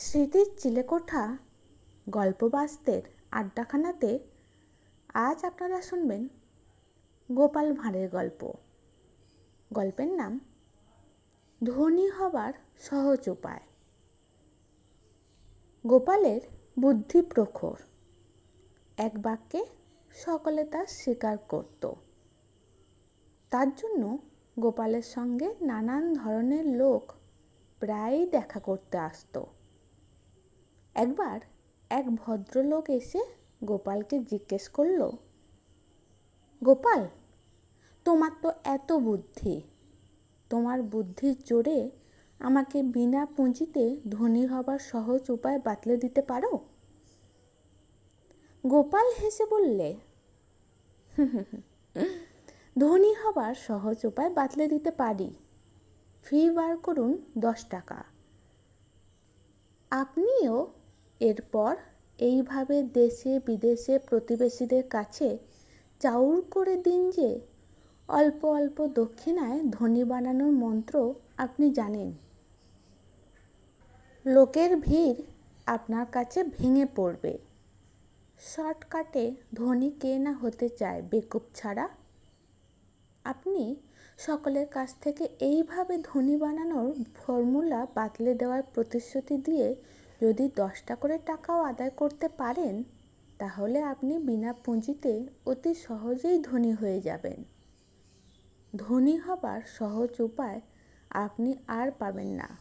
স্মৃতির চিলেকোঠা গল্পবাস্তের আড্ডাখানাতে আজ আপনারা শুনবেন গোপাল ভাঁড়ের গল্প। গল্পের নাম, ধনী হবার সহজ উপায়। গোপালের বুদ্ধি প্রখর। এক বাক্যে সকলে তা স্বীকার করত। তার জন্য গোপালের সঙ্গে নানান ধরনের লোক প্রায়ই দেখা করতে আসতো। একবার এক ভদ্রলোক এসে গোপালকে জিজ্ঞেস করল, গোপাল, তোমার তো এত বুদ্ধি। তোমার বুদ্ধির জোরে আমাকে বিনা পুঁজিতে ধনী হবার সহজ উপায় বাতলে দিতে পারো? গোপাল হেসে বললে ধনী হবার সহজ উপায় বাতলে দিতে পারি। ফি বার করুন দশ টাকা। আপনিও এরপর এইভাবে দেশে বিদেশে প্রতিবেশীদের কাছে চাউর করে দিন যে। অল্প অল্প দক্ষিণায় ধনী বানানোর মন্ত্র আপনি জানেন। লোকের ভিড় আপনার কাছে ভেঙে পড়বে। শর্টকাটে ধনী কে না হতে চায় বেকুব ছাড়া? আপনি সকলের কাছ থেকে এইভাবে ধনী বানানোর ফর্মুলা বাতলে দেওয়ার প্রতিশ্রুতি দিয়ে যদি দশটা করে টাকাও আদায় করতে পারেন, তাহলে আপনি বিনা পুঁজিতে অতি সহজেই ধনী হয়ে যাবেন। ধনী হবার সহজ উপায় আপনি আর পাবেন না।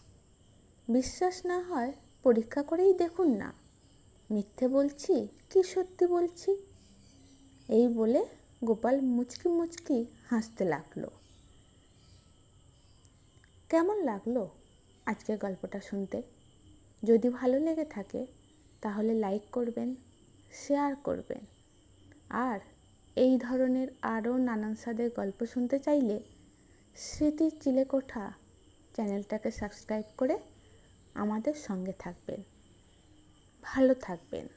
বিশ্বাস না হয় পরীক্ষা করেই দেখুন না। মিথ্যে বলছি কি সত্যি বলছি? এই বলে গোপাল মুচকি মুচকি হাসতে লাগল। কেমন লাগল আজকের গল্পটা শুনতে? যদি ভালো লেগে থাকে, তাহলে লাইক করবেন শেয়ার করবেন। আর এই ধরনের আরও নানান স্বাদের গল্প শুনতে চাইলে স্মৃতির চিলেকোঠা চ্যানেলটাকে সাবস্ক্রাইব করে আমাদের সঙ্গে থাকবেন। ভালো থাকবেন।